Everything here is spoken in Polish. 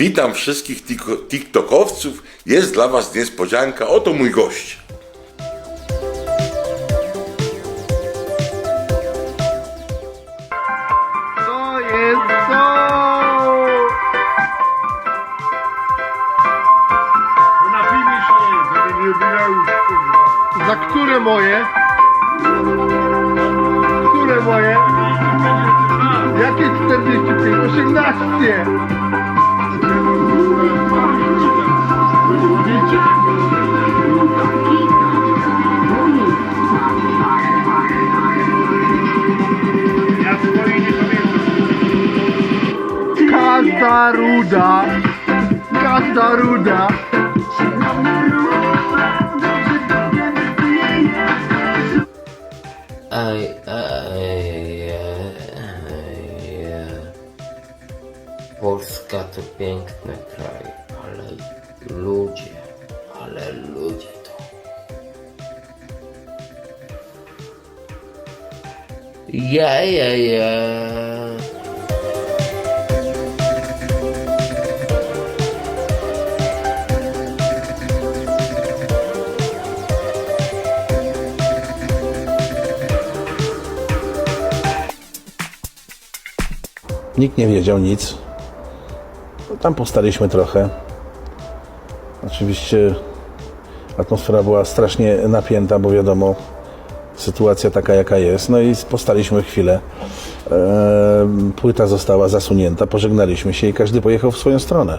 Witam wszystkich TikTokowców. Jest dla Was niespodzianka. Oto mój gość. To jest to! Napijmy się, za ten jubileusz, kurwa. Za które moje? Które moje? Jakie 45? 18! Każda ruda! Każda ruda! Ej, ej, ej, Polska to piękny kraj, ale ludzie, ale ludzie to. Ja, ja, ja. Nikt nie wiedział nic. No, Tam postaliśmy trochę. Oczywiście atmosfera była strasznie napięta, bo wiadomo, sytuacja taka jaka jest. No i postaliśmy chwilę. Płyta została zasunięta, pożegnaliśmy się i każdy pojechał w swoją stronę.